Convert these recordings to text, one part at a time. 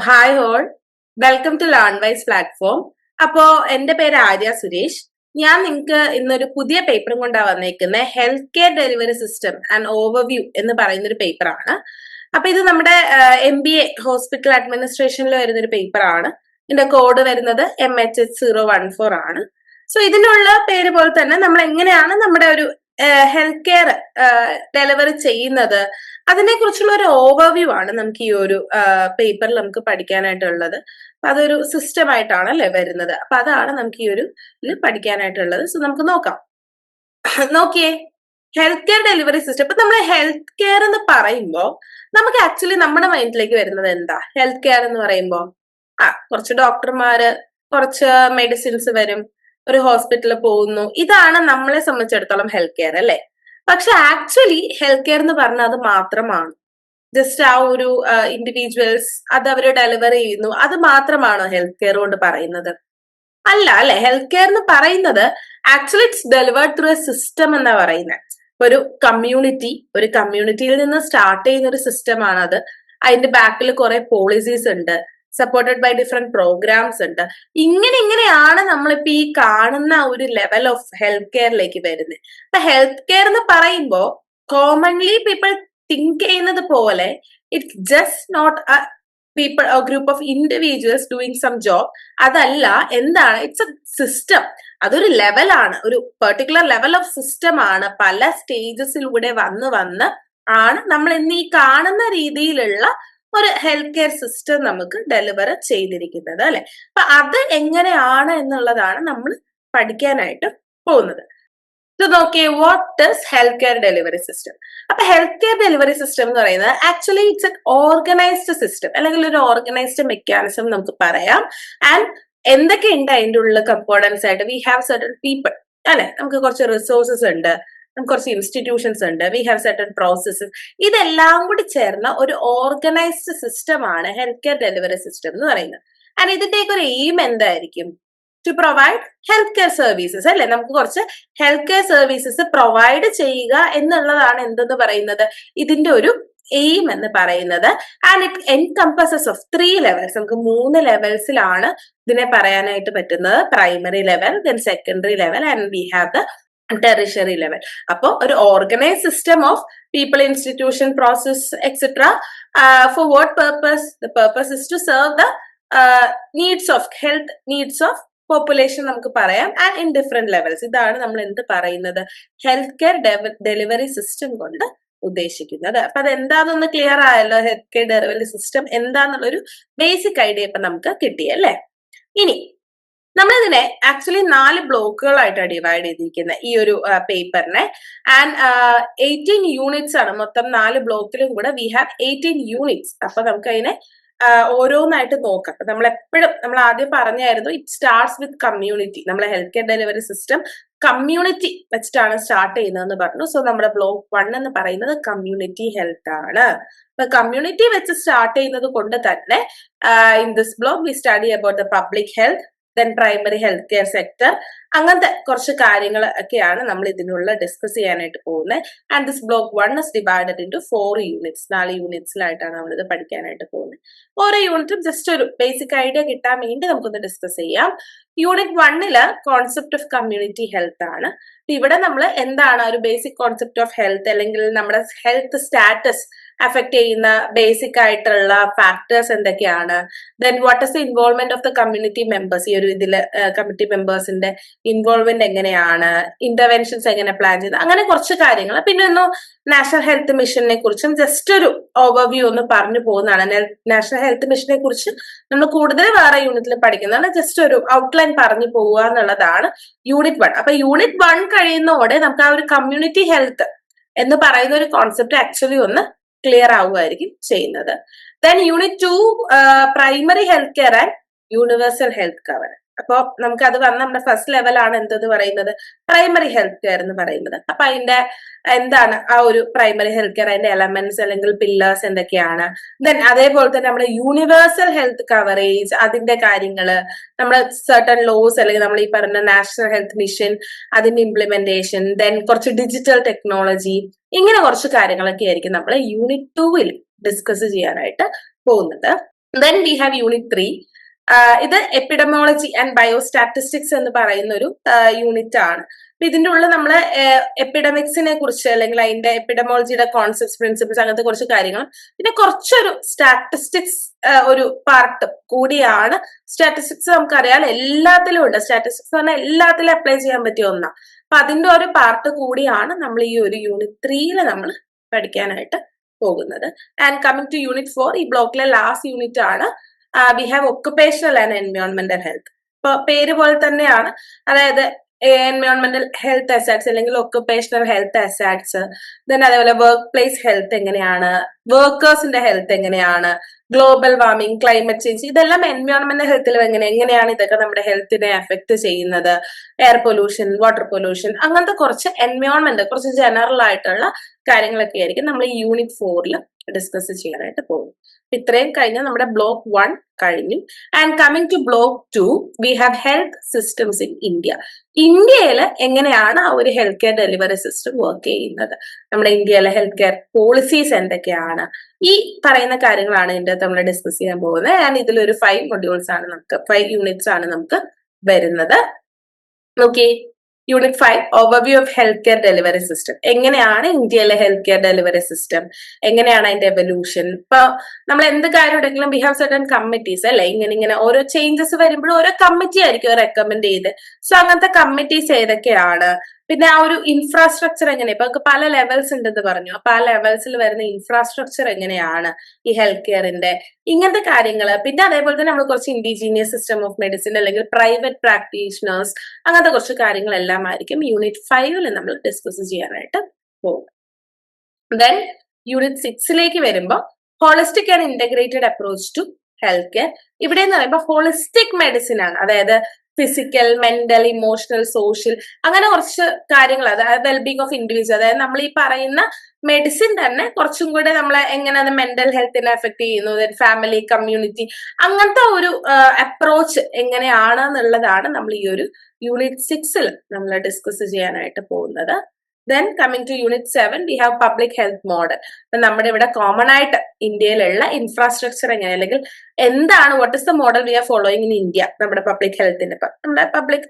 Hi whole welcome to learn wise platform അപ്പോ എന്റെ പേര് ആര്യ സുരേഷ്. ഞാൻ നിങ്ങൾക്ക് ഇന്നൊരു പുതിയ പേപ്പറും കൊണ്ടാണ് വന്നേക്കുന്നത് health care delivery system and overview എന്ന് പറയുന്ന ഒരു പേപ്പറാണ് അപ്പൊ ഇത് നമ്മുടെ എം ബി എ ഹോസ്പിറ്റൽ അഡ്മിനിസ്ട്രേഷനിൽ വരുന്ന ഒരു പേപ്പറാണ് ഇതിന്റെ കോഡ് വരുന്നത് M H H zero one four ആണ്. സോ ഇതിനുള്ള പേര് പോലെ തന്നെ നമ്മൾ എങ്ങനെയാണ് നമ്മുടെ ഒരു ഹെൽത്ത് കെയർ ഡെലിവറി ചെയ്യുന്നത് അതിനെ കുറിച്ചുള്ള ഒരു ഓവർവ്യൂ ആണ് നമുക്ക് ഈ ഒരു പേപ്പറിൽ നമുക്ക് പഠിക്കാനായിട്ടുള്ളത്. അതൊരു സിസ്റ്റം ആയിട്ടാണ് അല്ലെ വരുന്നത്. അപ്പൊ അതാണ് നമുക്ക് ഈ ഒരു ഇതിൽ പഠിക്കാനായിട്ടുള്ളത്. സോ നമുക്ക് നോക്കാം. നോക്കിയേ. ഹെൽത്ത് കെയർ ഡെലിവറി സിസ്റ്റം ഇപ്പൊ നമ്മൾ ഹെൽത്ത് കെയർ എന്ന് പറയുമ്പോൾ നമുക്ക് ആക്ച്വലി നമ്മുടെ മൈൻഡിലേക്ക് വരുന്നത് എന്താ? ഹെൽത്ത് കെയർ എന്ന് പറയുമ്പോൾ ആ കുറച്ച് ഡോക്ടർമാര് കുറച്ച് മെഡിസിൻസ് വരും. ഒരു ഹോസ്പിറ്റലിൽ പോകുന്നു. ഇതാണ് നമ്മളെ സംബന്ധിച്ചിടത്തോളം ഹെൽത്ത് കെയർ അല്ലെ? പക്ഷെ ആക്ച്വലി ഹെൽത്ത് കെയർ എന്ന് പറഞ്ഞാൽ അത് മാത്രമാണ്. ജസ്റ്റ് ആ ഒരു ഇൻഡിവിജ്വൽസ് അത് അവർ ഡെലിവർ ചെയ്യുന്നു. അത് മാത്രമാണോ ഹെൽത്ത് കെയർ കൊണ്ട് പറയുന്നത്? അല്ല അല്ലെ? ഹെൽത്ത് കെയർ എന്ന് പറയുന്നത് actually it's delivered through a system എന്നാ പറയുന്നത് ഒരു കമ്മ്യൂണിറ്റി ഒരു കമ്മ്യൂണിറ്റിയിൽ നിന്ന് സ്റ്റാർട്ട് ചെയ്യുന്ന ഒരു സിസ്റ്റമാണ് അത് അതിന്റെ ബാക്കിൽ കുറെ പോളിസീസ് ഉണ്ട്. സപ്പോർട്ടഡ് ബൈ ഡിഫറെന്റ് പ്രോഗ്രാംസ് ഉണ്ട്. ഇങ്ങനെ ഇങ്ങനെയാണ് നമ്മളിപ്പോ ഈ കാണുന്ന ഒരു ലെവൽ ഓഫ് ഹെൽത്ത് കെയറിലേക്ക് വരുന്നത് അപ്പൊ ഹെൽത്ത് കെയർ എന്ന് പറയുമ്പോൾ കോമൺലി പീപ്പിൾ തിങ്ക് ചെയ്യുന്നത് പോലെ it's just not a people group of individuals doing some job അതല്ല എന്താണ്? ഇറ്റ്സ് എ സിസ്റ്റം അതൊരു ലെവലാണ് ഒരു പെർട്ടിക്കുലർ ലെവൽ ഓഫ് സിസ്റ്റം ആണ്. പല സ്റ്റേജസിലൂടെ വന്ന് വന്ന് ആണ് നമ്മൾ ഇന്ന് ഈ കാണുന്ന രീതിയിലുള്ള ഒരു ഹെൽത്ത് കെയർ സിസ്റ്റം നമുക്ക് ഡെലിവർ ചെയ്തിരിക്കുന്നത് അല്ലെ? അപ്പൊ അത് എങ്ങനെയാണ് എന്നുള്ളതാണ് നമ്മൾ പഠിക്കാനായിട്ട് പോകുന്നത്. ഇത് നോക്കിയേ what is health care delivery system അപ്പൊ ഹെൽത്ത് കെയർ ഡെലിവറി സിസ്റ്റം എന്ന് പറയുന്നത് actually it's an organised system അല്ലെങ്കിൽ ഒരു ഓർഗനൈസ്ഡ് മെക്കാനിസം നമുക്ക് പറയാം. ആൻഡ് എന്തൊക്കെ ഉണ്ട് അതിന്റെ ഉള്ളിൽ കമ്പോണൻസ് ആയിട്ട്? വി ഹാവ് സർട്ടൺ പീപ്പിൾ അല്ലെ? നമുക്ക് കുറച്ച് റിസോഴ്സസ് ഉണ്ട്. കുറച്ച് ഇൻസ്റ്റിറ്റ്യൂഷൻസ് ഉണ്ട്. വി ഹാവ് സെർട്ടൺ പ്രോസസ്സസ് ഇതെല്ലാം കൂടി ചേർന്ന ഒരു ഓർഗനൈസ്ഡ് സിസ്റ്റമാണ് ഹെൽത്ത് കെയർ ഡെലിവറി സിസ്റ്റം എന്ന് പറയുന്നത്. ആൻഡ് ഇതിന്റെയൊക്കെ ഒരു എയിം എന്തായിരിക്കും? To provide health care services അല്ലെ? നമുക്ക് കുറച്ച് ഹെൽത്ത് കെയർ സർവീസസ് പ്രൊവൈഡ് ചെയ്യുക എന്നുള്ളതാണ് എന്തെന്ന് പറയുന്നത്? ഇതിന്റെ ഒരു എയിം എന്ന് പറയുന്നത്. And it encompasses of three levels നമുക്ക് മൂന്ന് ലെവൽസിലാണ് ഇതിനെ പറയാനായിട്ട് പറ്റുന്നത്. Primary level then secondary level and we have the tertiary level അപ്പോൾ ഒരു organise system of people institution process etcetera for what purpose the purpose is to serve the needs of health needs of population നമുക്ക് പറയാം. And in different levels ഇതാണ് നമ്മൾ എന്ത് പറയുന്നത്? Health care delivery system കൊണ്ട് ഉദ്ദേശിക്കുന്നത്. അപ്പൊ അത് എന്താണെന്നൊന്ന് ക്ലിയർ ആയല്ലോ? ഹെൽത്ത് കെയർ ഡെലിവറി സിസ്റ്റം എന്താന്നുള്ളൊരു ബേസിക് ഐഡിയ ഇപ്പൊ നമുക്ക് കിട്ടിയല്ലേ ഇനി നമ്മളിതിനെ ആക്ച്വലി നാല് ബ്ലോക്കുകളായിട്ടാണ് ഡിവൈഡ് ചെയ്തിരിക്കുന്നത് ഈ ഒരു പേപ്പറിനെ ആൻഡ് എയ്റ്റീൻ യൂണിറ്റ്സ് ആണ് മൊത്തം നാല് ബ്ലോക്കിലും കൂടെ വി ഹാവ് എയ്റ്റീൻ യൂണിറ്റ്സ് അപ്പൊ നമുക്ക് അതിനെ ഓരോന്നായിട്ട് നോക്കാം. നമ്മൾ എപ്പോഴും നമ്മൾ ആദ്യം പറഞ്ഞായിരുന്നു ഇറ്റ് സ്റ്റാർട്ട്സ് വിത്ത് കമ്മ്യൂണിറ്റി നമ്മളെ health care delivery system community വെച്ചിട്ടാണ് സ്റ്റാർട്ട് ചെയ്യുന്നതെന്ന് പറഞ്ഞു. സോ നമ്മുടെ ബ്ലോക്ക് വൺ എന്ന് പറയുന്നത് കമ്മ്യൂണിറ്റി ഹെൽത്ത് ആണ്. അപ്പൊ കമ്മ്യൂണിറ്റി വെച്ച് സ്റ്റാർട്ട് ചെയ്യുന്നത് കൊണ്ട് തന്നെ in this block we study about the public health then primary health care sector അങ്ങനത്തെ കുറച്ച് കാര്യങ്ങൾ ഒക്കെയാണ് നമ്മൾ ഇതിനുള്ള ഡിസ്കസ് ചെയ്യാനായിട്ട് പോകുന്നത് and this block one is divided into four units നാല് യൂണിറ്റ്സിലായിട്ടാണ് നമ്മൾ ഇത് പഠിക്കാനായിട്ട് പോകുന്നത് ഓരോ യൂണിറ്റും ജസ്റ്റ് ഒരു ബേസിക് ഐഡിയ കിട്ടാൻ വേണ്ടി നമുക്കൊന്ന് ഡിസ്കസ് ചെയ്യാം. യൂണിറ്റ് വണ്ണിൽ കോൺസെപ്റ്റ് ഓഫ് കമ്മ്യൂണിറ്റി ഹെൽത്ത് ആണ്. ഇവിടെ നമ്മൾ എന്താണ് ഒരു ബേസിക് കോൺസെപ്റ്റ് ഓഫ് ഹെൽത്ത് അല്ലെങ്കിൽ നമ്മുടെ ഹെൽത്ത് സ്റ്റാറ്റസ് അഫക്ട് ചെയ്യുന്ന ബേസിക് ആയിട്ടുള്ള ഫാക്ടേഴ്സ് എന്തൊക്കെയാണ്? Then what is the involvement of the community members ഈ ഒരു ഇതിൽ കമ്മിറ്റി മെമ്പേഴ്സിന്റെ ഇൻവോൾവ്മെന്റ് എങ്ങനെയാണ്? ഇന്റർവെൻഷൻസ് എങ്ങനെ പ്ലാൻ ചെയ്ത്? അങ്ങനെ കുറച്ച് കാര്യങ്ങൾ പിന്നെ ഒന്ന് നാഷണൽ ഹെൽത്ത് മിഷനെ കുറിച്ചും ജസ്റ്റ് ഒരു ഓവർവ്യൂ ഒന്ന് പറഞ്ഞു പോകുന്നതാണ്. നാഷണൽ ഹെൽത്ത് മിഷനെ കുറിച്ച് നമ്മൾ കൂടുതൽ വേറെ യൂണിറ്റിൽ പഠിക്കുന്നതാണ്. ജസ്റ്റ് ഒരു ഔട്ട്ലൈൻ പറഞ്ഞു പോവുക എന്നുള്ളതാണ് യൂണിറ്റ് വൺ അപ്പൊ യൂണിറ്റ് വൺ കഴിയുന്നതോടെ നമുക്ക് ആ ഒരു കമ്മ്യൂണിറ്റി ഹെൽത്ത് എന്ന് പറയുന്ന ഒരു കോൺസെപ്റ്റ് ആക്ച്വലി ഒന്ന് ക്ലിയർ ആവുമായിരിക്കും ചെയ്യുന്നത്. Then unit two primary health care and universal health cover അപ്പോൾ നമുക്ക് അത് വന്ന നമ്മുടെ ഫസ്റ്റ് ലെവലാണ് എന്തെന്ന് പറയുന്നത്? പ്രൈമറി ഹെൽത്ത് കെയർ എന്ന് പറയുന്നത്. അപ്പൊ അതിന്റെ എന്താണ് ആ ഒരു പ്രൈമറി ഹെൽത്ത് കെയർ അതിന്റെ എലമെന്റ്സ് അല്ലെങ്കിൽ പില്ലേഴ്സ് എന്തൊക്കെയാണ്? ദെൻ അതേപോലെ തന്നെ നമ്മുടെ യൂണിവേഴ്സൽ ഹെൽത്ത് കവറേജ് അതിന്റെ കാര്യങ്ങൾ നമ്മുടെ സർട്ടൺ ലോസ് അല്ലെങ്കിൽ നമ്മൾ ഈ പറഞ്ഞ നാഷണൽ ഹെൽത്ത് മിഷൻ അതിന്റെ ഇംപ്ലിമെന്റേഷൻ ദെൻ കുറച്ച് ഡിജിറ്റൽ ടെക്നോളജി ഇങ്ങനെ കുറച്ച് കാര്യങ്ങളൊക്കെ ആയിരിക്കും നമ്മൾ യൂണിറ്റ് ടൂവിൽ ഡിസ്കസ് ചെയ്യാനായിട്ട് പോകുന്നത്. Then we have unit three ഇത് എപ്പിഡമോളജി ആൻഡ് ബയോസ്റ്റാറ്റിസ്റ്റിക്സ് എന്ന് പറയുന്ന ഒരു യൂണിറ്റ് ആണ്. അപ്പൊ ഇതിന്റെ ഉള്ളിൽ നമ്മൾ എപ്പിഡമിക്സിനെ കുറിച്ച് അല്ലെങ്കിൽ അതിന്റെ എപ്പിഡമോളജിയുടെ കോൺസെപ്റ്റ്സ് പ്രിൻസിപ്പിൾസ് അങ്ങനത്തെ കുറച്ച് കാര്യങ്ങൾ പിന്നെ കുറച്ചൊരു സ്റ്റാറ്റിസ്റ്റിക്സ് ഒരു പാർട്ട് കൂടിയാണ്. സ്റ്റാറ്റിസ്റ്റിക്സ് നമുക്കറിയാം. എല്ലാത്തിലും ഉണ്ട്. സ്റ്റാറ്റിസ്റ്റിക്സ് പറഞ്ഞാൽ എല്ലാത്തിലും അപ്ലൈ ചെയ്യാൻ പറ്റിയ ഒന്നാണ് അപ്പൊ അതിന്റെ ഒരു പാർട്ട് കൂടിയാണ് നമ്മൾ ഈ ഒരു യൂണിറ്റ് ത്രീയിൽ നമ്മൾ പഠിക്കാനായിട്ട് പോകുന്നത്. And coming to unit four ഈ ബ്ലോക്കിലെ ലാസ്റ്റ് യൂണിറ്റ് ആണ്. വി ഹാവ് ഒക്കുപേഷണൽ ആൻഡ് എൻവയോൺമെന്റൽ ഹെൽത്ത് ഇപ്പൊ പേര് പോലെ തന്നെയാണ്. അതായത് എൻവയോൺമെന്റൽ ഹെൽത്ത് അസാറ്റ്സ് അല്ലെങ്കിൽ ഒക്കുപേഷണൽ ഹെൽത്ത് അസാറ്റ്സ് ദെൻ അതേപോലെ വർക്ക് പ്ലേസ് ഹെൽത്ത് എങ്ങനെയാണ് വർക്കേഴ്സിന്റെ ഹെൽത്ത് എങ്ങനെയാണ് ഗ്ലോബൽ വാർമിംഗ് ക്ലൈമറ്റ് ചേഞ്ച് ഇതെല്ലാം എൻവയോൺമെന്റൽ ഹെൽത്തിൽ എങ്ങനെ എങ്ങനെയാണ് ഇതൊക്കെ നമ്മുടെ ഹെൽത്തിനെ എഫക്ട് ചെയ്യുന്നത്? എയർ പൊല്യൂഷൻ വാട്ടർ പൊല്യൂഷൻ അങ്ങനത്തെ കുറച്ച് എൻവയോൺമെന്റ് കുറച്ച് ജനറൽ ആയിട്ടുള്ള കാര്യങ്ങളൊക്കെ ആയിരിക്കും നമ്മൾ ഈ യൂണിറ്റ് ഫോറിൽ ഡിസ്കസ് ചെയ്യാനായിട്ട് പോകും. ഇത്രയും കഴിഞ്ഞ നമ്മുടെ ബ്ലോക്ക് വൺ കഴിഞ്ഞു. And coming to block two we have health systems in India ഇന്ത്യയിൽ എങ്ങനെയാണ് ആ ഒരു health care delivery system work ചെയ്യുന്നത്? നമ്മുടെ ഇന്ത്യയിലെ ഹെൽത്ത് കെയർ പോളിസീസ് എന്തൊക്കെയാണ്? ഈ പറയുന്ന കാര്യങ്ങളാണ് ഇതിന്റെ നമ്മൾ ഡിസ്കസ് ചെയ്യാൻ പോകുന്നത്. ആൻഡ് ഇതിലൊരു ഫൈവ് മൊഡ്യൂൾസ് ആണ് നമുക്ക് ഫൈവ് യൂണിറ്റ്സ് ആണ് നമുക്ക് വരുന്നത്. Okay unit five overview of health care delivery system എങ്ങനെയാണ് ഇന്ത്യയിലെ ഹെൽത്ത് കെയർ ഡെലിവറി സിസ്റ്റം എങ്ങനെയാണ് അതിന്റെ എവല്യൂഷൻ ഇപ്പൊ നമ്മൾ എന്ത് കാര്യം ഉണ്ടെങ്കിലും വി ഹാവ് സർട്ടൺ കമ്മിറ്റീസ് അല്ലെ? ഇങ്ങനെ ഇങ്ങനെ ഓരോ ചേഞ്ചസ് വരുമ്പോഴും ഓരോ കമ്മിറ്റി ആയിരിക്കും റെക്കമെൻഡ് ചെയ്ത് സോ അങ്ങനത്തെ കമ്മിറ്റീസ് ഏതൊക്കെയാണ്? പിന്നെ ആ ഒരു ഇൻഫ്രാസ്ട്രക്ചർ എങ്ങനെയാണ് ഇപ്പൊ പല ലെവൽസ് ഉണ്ടെന്ന് പറഞ്ഞു. അപ്പൊ ആ ലെവൽസിൽ വരുന്ന ഇൻഫ്രാസ്ട്രക്ചർ എങ്ങനെയാണ്? ഈ ഹെൽത്ത് കെയറിന്റെ ഇങ്ങനത്തെ കാര്യങ്ങൾ. പിന്നെ അതേപോലെ തന്നെ നമ്മൾ കുറച്ച് ഇൻഡിജീനിയസ് സിസ്റ്റം ഓഫ് മെഡിസിൻ അല്ലെങ്കിൽ പ്രൈവറ്റ് പ്രാക്ടീഷണേഴ്സ് അങ്ങനത്തെ കുറച്ച് കാര്യങ്ങളെല്ലാം ആയിരിക്കും യൂണിറ്റ് ഫൈവിൽ നമ്മൾ ഡിസ്കസ് ചെയ്യാനായിട്ട് പോകും ദെൻ യൂണിറ്റ് സിക്സിലേക്ക് വരുമ്പോൾ holistic and integrated approach to health care ഇവിടെ എന്ന് പറയുമ്പോൾ ഹോളിസ്റ്റിക് മെഡിസിൻ ആണ്. അതായത് ഫിസിക്കൽ മെന്റൽ ഇമോഷണൽ സോഷ്യൽ അങ്ങനെ കുറച്ച് കാര്യങ്ങൾ. അതായത് വെൽബീങ് ഓഫ് ഇൻഡിവിജ്വൽ അതായത് നമ്മൾ ഈ പറയുന്ന മെഡിസിൻ തന്നെ കുറച്ചും കൂടെ നമ്മളെ എങ്ങനെ അത് മെന്റൽ ഹെൽത്തിനെ എഫക്ട് ചെയ്യുന്നു. ഫാമിലി കമ്മ്യൂണിറ്റി അങ്ങനത്തെ ഒരു അപ്രോച്ച് എങ്ങനെയാണ് എന്നുള്ളതാണ് നമ്മൾ ഈ ഒരു യൂണിറ്റ് സിക്സിൽ നമ്മൾ ഡിസ്കസ് ചെയ്യാനായിട്ട് പോകുന്നത്. Then coming to unit seven we have public health model അപ്പൊ നമ്മുടെ ഇവിടെ കോമൺ ആയിട്ട് ഇന്ത്യയിലുള്ള ഇൻഫ്രാസ്ട്രക്ചർ എങ്ങനെ? അല്ലെങ്കിൽ എന്താണ് what is the model we are following in India നമ്മുടെ പബ്ലിക് ഹെൽത്തിന്റെ ഇപ്പൊ. നമ്മുടെ പബ്ലിക്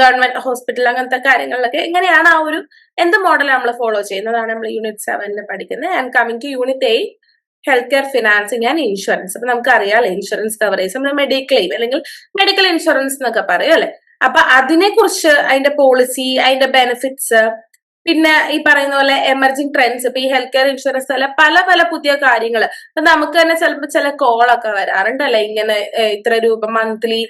ഗവൺമെന്റ് ഹോസ്പിറ്റൽ അങ്ങനത്തെ കാര്യങ്ങളിലൊക്കെ എങ്ങനെയാണ് ആ ഒരു എന്ത് മോഡൽ നമ്മൾ ഫോളോ ചെയ്യുന്നതാണ് നമ്മൾ യൂണിറ്റ് സെവനിൽ പഠിക്കുന്നത്. And coming to unit eight health care financing and insurance അപ്പൊ നമുക്ക് അറിയാം ഇൻഷുറൻസ് കവറേജ് നമ്മൾ മെഡിക്ലെയിം അല്ലെങ്കിൽ മെഡിക്കൽ ഇൻഷുറൻസ് എന്നൊക്കെ പറയും അല്ലെ? അപ്പൊ അതിനെ കുറിച്ച് അതിന്റെ പോളിസി അതിന്റെ ബെനിഫിറ്റ്സ് പിന്നെ ഈ പറയുന്ന പോലെ എമർജിങ് ട്രെൻഡ്സ് ഇപ്പൊ ഈ ഹെൽത്ത് കെയർ ഇൻഷുറൻസ് അല്ല പല പല പുതിയ കാര്യങ്ങൾ അപ്പൊ നമുക്ക് തന്നെ ചിലപ്പോൾ ചില കോളൊക്കെ വരാറുണ്ടല്ലേ? ഇങ്ങനെ ഇത്ര രൂപ monthly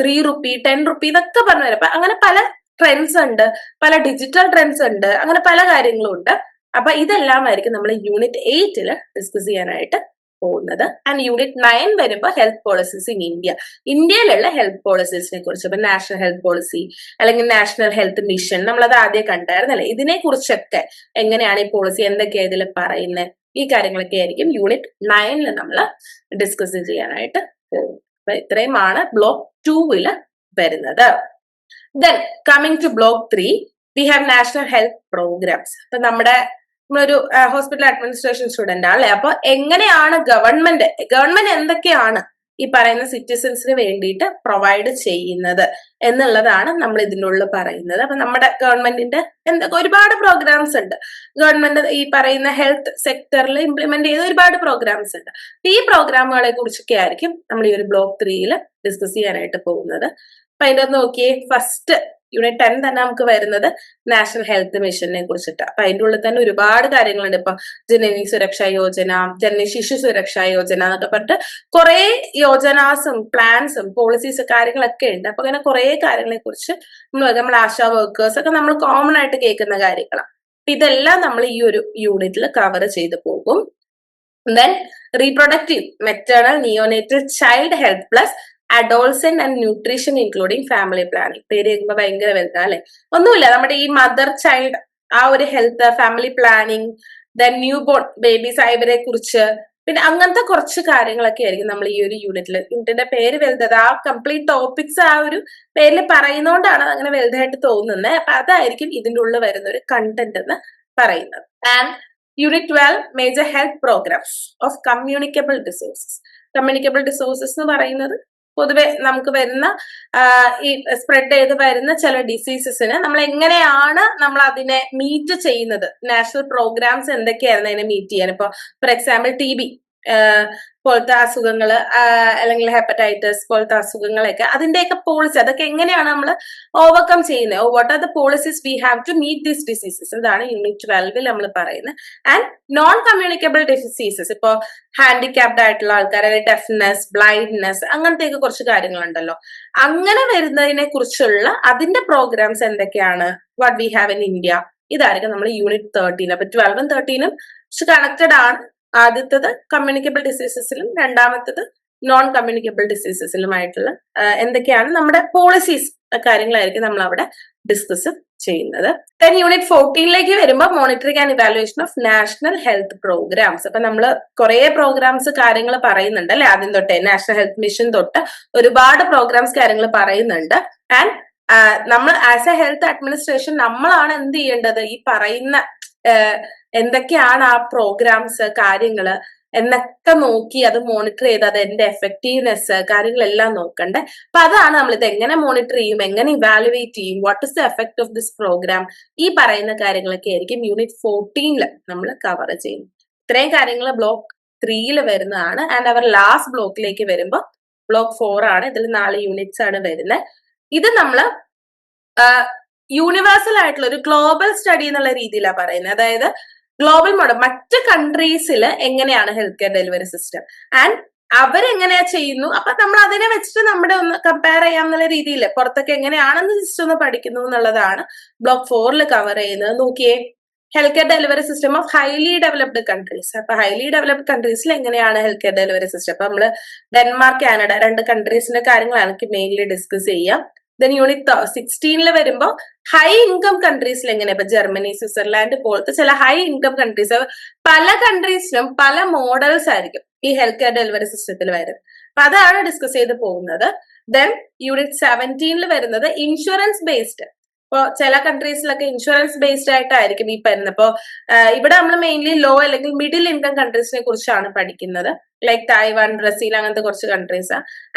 three rupee ten rupee ഇതൊക്കെ പറഞ്ഞു വരും. അപ്പൊ അങ്ങനെ പല ട്രെൻഡ്സ് ഉണ്ട് പല ഡിജിറ്റൽ ട്രെൻഡ്സ് ഉണ്ട് അങ്ങനെ പല കാര്യങ്ങളും ഉണ്ട്. അപ്പൊ ഇതെല്ലാം ആയിരിക്കും നമ്മൾ യൂണിറ്റ് എയ്റ്റിൽ ഡിസ്കസ് ചെയ്യാനായിട്ട് പോകുന്നത്. ആൻഡ് യൂണിറ്റ് നയൻ വരുമ്പോൾ ഹെൽത്ത് പോളിസീസ് ഇൻ ഇന്ത്യ ഇന്ത്യയിലുള്ള ഹെൽത്ത് പോളിസീസിനെ കുറിച്ച് ഇപ്പൊ നാഷണൽ ഹെൽത്ത് പോളിസി അല്ലെങ്കിൽ നാഷണൽ ഹെൽത്ത് മിഷൻ നമ്മളത് ആദ്യം കണ്ടായിരുന്നല്ലേ? ഇതിനെ കുറിച്ചൊക്കെ എങ്ങനെയാണ് ഈ പോളിസി എന്തൊക്കെയാണ് ഇതിൽ പറയുന്നത് ഈ കാര്യങ്ങളൊക്കെ ആയിരിക്കും യൂണിറ്റ് നയനിൽ നമ്മൾ ഡിസ്കസ് ചെയ്യാനായിട്ട് പോകും അപ്പൊ ഇത്രയുമാണ് ബ്ലോക്ക് ടൂവിൽ വരുന്നത്. Then coming to block three we have national health programmes അപ്പൊ നമ്മുടെ നമ്മളൊരു ഹോസ്പിറ്റൽ അഡ്മിനിസ്ട്രേഷൻ സ്റ്റുഡന്റ് ആണ് അല്ലെ അപ്പൊ എങ്ങനെയാണ് ഗവൺമെന്റ് ഗവൺമെന്റ് എന്തൊക്കെയാണ് ഈ പറയുന്ന സിറ്റിസൻസിന് വേണ്ടിയിട്ട് പ്രൊവൈഡ് ചെയ്യുന്നത് എന്നുള്ളതാണ് നമ്മൾ ഇതിന്റെ ഉള്ളിൽ പറയുന്നത്. അപ്പൊ നമ്മുടെ ഗവൺമെന്റിന്റെ എന്തൊക്കെ ഒരുപാട് പ്രോഗ്രാംസ് ഉണ്ട്. ഗവൺമെന്റ് ഈ പറയുന്ന ഹെൽത്ത് സെക്ടറിൽ ഇംപ്ലിമെന്റ് ചെയ്ത ഒരുപാട് പ്രോഗ്രാംസ് ഉണ്ട്. ഈ പ്രോഗ്രാമുകളെ കുറിച്ചൊക്കെ ആയിരിക്കും നമ്മൾ ഈ ഒരു ബ്ലോക്ക് ത്രീയിൽ ഡിസ്കസ് ചെയ്യാനായിട്ട് പോകുന്നത്. അപ്പൊ അതിന്റെ നോക്കിയേ ഫസ്റ്റ് യൂണിറ്റ് ടെൻ തന്നെ നമുക്ക് വരുന്നത് നാഷണൽ ഹെൽത്ത് മിഷനെ കുറിച്ചിട്ട്. അപ്പൊ അതിന്റെ ഉള്ളിൽ തന്നെ ഒരുപാട് കാര്യങ്ങളുണ്ട്. ഇപ്പൊ ജനനി സുരക്ഷാ യോജന ജനനി ശിശു സുരക്ഷാ യോജന എന്നൊക്കെ പറഞ്ഞിട്ട് കുറെ യോജനാസും പ്ലാൻസും പോളിസീസ് കാര്യങ്ങളൊക്കെ ഉണ്ട്. അപ്പൊ അങ്ങനെ കുറെ കാര്യങ്ങളെ കുറിച്ച് നമ്മൾ നമ്മൾ ആശാ വർക്കേഴ്സ് ഒക്കെ നമ്മൾ കോമൺ ആയിട്ട് കേൾക്കുന്ന കാര്യങ്ങളാണ് ഇതെല്ലാം നമ്മൾ ഈ ഒരു യൂണിറ്റിൽ കവർ ചെയ്തു പോകും. Then reproductive maternal neonatal child health plus adolescent and nutrition including family planning പേര് കേൾക്കുമ്പോൾ ഭയങ്കര വലുതാ അല്ലെ? ഒന്നുമില്ല നമ്മുടെ ഈ മദർ ചൈൽഡ് ആ ഒരു health family planning then newborn babies ആയവരെ കുറിച്ച് പിന്നെ അങ്ങനത്തെ കുറച്ച് കാര്യങ്ങളൊക്കെ ആയിരിക്കും നമ്മൾ ഈ ഒരു യൂണിറ്റിൽ യൂണിറ്റിന്റെ പേര് വലുതത് ആ കംപ്ലീറ്റ് ടോപ്പിക്സ് ആ ഒരു പേരിൽ പറയുന്നതുകൊണ്ടാണ് അങ്ങനെ വലുതായിട്ട് തോന്നുന്നത് അപ്പൊ അതായിരിക്കും ഇതിന്റെ ഉള്ളിൽ വരുന്ന ഒരു കണ്ടന്റ് എന്ന് പറയുന്നത്. And unit twelve major health programmes of communicable diseases communicable diseases എന്ന് പറയുന്നത് പൊതുവെ നമുക്ക് വരുന്ന ഈ സ്പ്രെഡ് ചെയ്ത് വരുന്ന ചില ഡിസീസസിന് നമ്മൾ എങ്ങനെയാണ് നമ്മൾ അതിനെ മീറ്റ് ചെയ്യുന്നത്? നാഷണൽ പ്രോഗ്രാംസ് എന്തൊക്കെയായിരുന്നു അതിനെ മീറ്റ് ചെയ്യാൻ? ഇപ്പൊ ഫോർ എക്സാമ്പിൾ ടി ബി പോലത്തെ അസുഖങ്ങൾ അല്ലെങ്കിൽ ഹെപ്പറ്റൈറ്റിസ് പോലത്തെ അസുഖങ്ങളൊക്കെ അതിന്റെയൊക്കെ പോളിസി അതൊക്കെ എങ്ങനെയാണ് നമ്മൾ ഓവർകം ചെയ്യുന്നത് what are the policies we have to meet these diseases ഇതാണ് യൂണിറ്റ് ട്വൽവിൽ നമ്മൾ പറയുന്നത് ആൻഡ് നോൺ കമ്മ്യൂണിക്കബിൾ ഡിസീസസ് ഇപ്പോൾ ഹാൻഡിക്യാപ്ഡ് ആയിട്ടുള്ള ആൾക്കാർ അല്ലെങ്കിൽ ഡെഫ്നെസ് ബ്ലൈൻഡ്നെസ് അങ്ങനത്തെയൊക്കെ കുറച്ച് കാര്യങ്ങളുണ്ടല്ലോ. അങ്ങനെ വരുന്നതിനെ കുറിച്ചുള്ള അതിന്റെ പ്രോഗ്രാംസ് എന്തൊക്കെയാണ്? What we have in India ഇതായിരിക്കും നമ്മൾ യൂണിറ്റ് തേർട്ടീൻ അപ്പൊ ട്വൽവും തേർട്ടീനും കണക്റ്റഡ് ആണ്. ആദ്യത്തത് കമ്മ്യൂണിക്കബിൾ ഡിസീസസിലും രണ്ടാമത്തത് നോൺ കമ്മ്യൂണിക്കബിൾ ഡിസീസസിലുമായിട്ടുള്ള എന്തൊക്കെയാണ് നമ്മുടെ പോളിസീസ് കാര്യങ്ങളായിരിക്കും നമ്മൾ അവിടെ ഡിസ്കസ് ചെയ്യുന്നത്. ദെൻ യൂണിറ്റ് ഫോർട്ടീനിലേക്ക് വരുമ്പോൾ monitoring and evaluation of national health programmes അപ്പൊ നമ്മൾ കുറെ പ്രോഗ്രാംസ് കാര്യങ്ങൾ പറയുന്നുണ്ട് അല്ലെ? ആദ്യം തൊട്ടേ നാഷണൽ ഹെൽത്ത് മിഷൻ തൊട്ട് ഒരുപാട് പ്രോഗ്രാംസ് കാര്യങ്ങൾ പറയുന്നുണ്ട്. ആൻഡ് നമ്മൾ ആസ് എ ഹെൽത്ത് അഡ്മിനിസ്ട്രേഷൻ നമ്മളാണ് എന്ത് ചെയ്യേണ്ടത്? ഈ പറയുന്ന എന്തൊക്കെയാണ് ആ പ്രോഗ്രാംസ് കാര്യങ്ങൾ എന്നൊക്കെ നോക്കി അത് മോണിറ്റർ ചെയ്ത് അത് എന്റെ എഫക്റ്റീവ്നെസ് കാര്യങ്ങളെല്ലാം നോക്കണ്ടേ. അപ്പൊ അതാണ് നമ്മൾ ഇത് എങ്ങനെ മോണിറ്റർ ചെയ്യും എങ്ങനെ ഇവാലുവേറ്റ് ചെയ്യും what is the effect of this programme ഈ പറയുന്ന കാര്യങ്ങളൊക്കെ ആയിരിക്കും യൂണിറ്റ് ഫോർട്ടീനിൽ നമ്മൾ കവർ ചെയ്യും ഇത്രയും കാര്യങ്ങൾ ബ്ലോക്ക് ത്രീയിൽ വരുന്നതാണ്. ആൻഡ് അവർ ലാസ്റ്റ് ബ്ലോക്കിലേക്ക് വരുമ്പോൾ ബ്ലോക്ക് ഫോർ ആണ്. ഇതിൽ നാല് യൂണിറ്റ്സ് ആണ് വരുന്നത് ഇത് നമ്മൾ യൂണിവേഴ്സൽ ആയിട്ടുള്ള ഒരു ഗ്ലോബൽ സ്റ്റഡി എന്നുള്ള രീതിയിലാണ് പറയുന്നത് അതായത് ഗ്ലോബൽ മോഡൽ മറ്റ് കൺട്രീസിൽ എങ്ങനെയാണ് health care delivery system and അവരെങ്ങനെയാ ചെയ്യുന്നു? അപ്പൊ നമ്മൾ അതിനെ വെച്ചിട്ട് നമ്മുടെ ഒന്ന് കമ്പയർ ചെയ്യാം എന്നുള്ള രീതിയിൽ പുറത്തൊക്കെ എങ്ങനെയാണെന്ന് ജസ്റ്റ് ഒന്ന് പഠിക്കുന്നു എന്നുള്ളതാണ് ബ്ലോക്ക് ഫോറിൽ കവർ ചെയ്യുന്നത്. നോക്കിയേ health care delivery system of highly developed countries അപ്പൊ ഹൈലി ഡെവലപ്ഡ് കൺട്രീസിൽ എങ്ങനെയാണ് ഹെൽത്ത് കെയർ ഡെലിവറി സിസ്റ്റം അപ്പൊ നമ്മൾ ഡെൻമാർക്ക് കാനഡ രണ്ട് കൺട്രീസിന്റെ കാര്യങ്ങളാണ് എനിക്ക് മെയിൻലി ഡിസ്കസ് ചെയ്യാം. ദെൻ യൂണിറ്റ് സിക്സ്റ്റീനിൽ വരുമ്പോൾ ഹൈ ഇൻകം കൺട്രീസിൽ എങ്ങനെ ഇപ്പൊ ജർമ്മനി സ്വിറ്റ്സർലാൻഡ് പോലത്തെ ചില ഹൈ ഇൻകം കൺട്രീസ് പല കൺട്രീസിലും പല മോഡൽസ് ആയിരിക്കും ഈ ഹെൽത്ത് കെയർ ഡെലിവറി സിസ്റ്റത്തിൽ വരുന്നത്. അപ്പൊ അതാണ് ഡിസ്കസ് ചെയ്ത് പോകുന്നത്. ദെൻ യൂണിറ്റ് സെവന്റീനിൽ വരുന്നത് ഇൻഷുറൻസ് ബേസ്ഡ് ഇപ്പോ ചില കൺട്രീസിലൊക്കെ ഇൻഷുറൻസ് ബേസ്ഡ് ആയിട്ടായിരിക്കും ഈ പരുന്നത് അപ്പോൾ ഇവിടെ നമ്മൾ മെയിൻലി ലോ അല്ലെങ്കിൽ മിഡിൽ ഇൻകം കൺട്രീസിനെ കുറിച്ചാണ് പഠിക്കുന്നത്. ലൈക്ക് തായ്വാൻ ബ്രസീൽ അങ്ങനത്തെ കുറച്ച് കൺട്രീസ്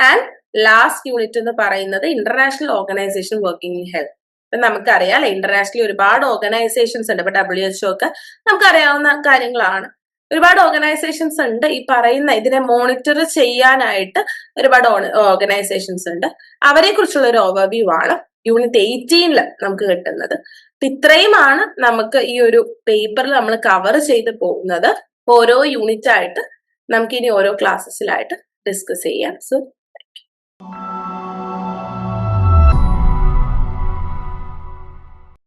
ആൻഡ് ലാസ്റ്റ് യൂണിറ്റ് എന്ന് പറയുന്നത് international organisation working in health ഇപ്പൊ നമുക്കറിയാം അല്ലെ ഇന്റർനാഷണലി ഒരുപാട് ഓർഗനൈസേഷൻസ് ഉണ്ട്. ഇപ്പൊ ഡബ്ല്യു എച്ച്ഒ ഒക്കെ നമുക്കറിയാവുന്ന കാര്യങ്ങളാണ്. ഒരുപാട് ഓർഗനൈസേഷൻസ് ഉണ്ട്. ഈ പറയുന്ന ഇതിനെ മോണിറ്റർ ചെയ്യാനായിട്ട് ഒരുപാട് ഓർഗനൈസേഷൻസ് ഉണ്ട്. അവരെ കുറിച്ചുള്ള ഒരു ഓവർവ്യൂ ആണ്. യൂണിറ്റ് എയ്റ്റീനിൽ നമുക്ക് കിട്ടുന്നത്. അപ്പൊ ഇത്രയുമാണ് നമുക്ക് ഈ ഒരു പേപ്പറിൽ നമ്മൾ കവർ ചെയ്ത് പോകുന്നത്. ഓരോ യൂണിറ്റ് ആയിട്ട് നമുക്ക് ഇനി ഓരോ ക്ലാസ്സസിലായിട്ട് ഡിസ്കസ് ചെയ്യാം. സോ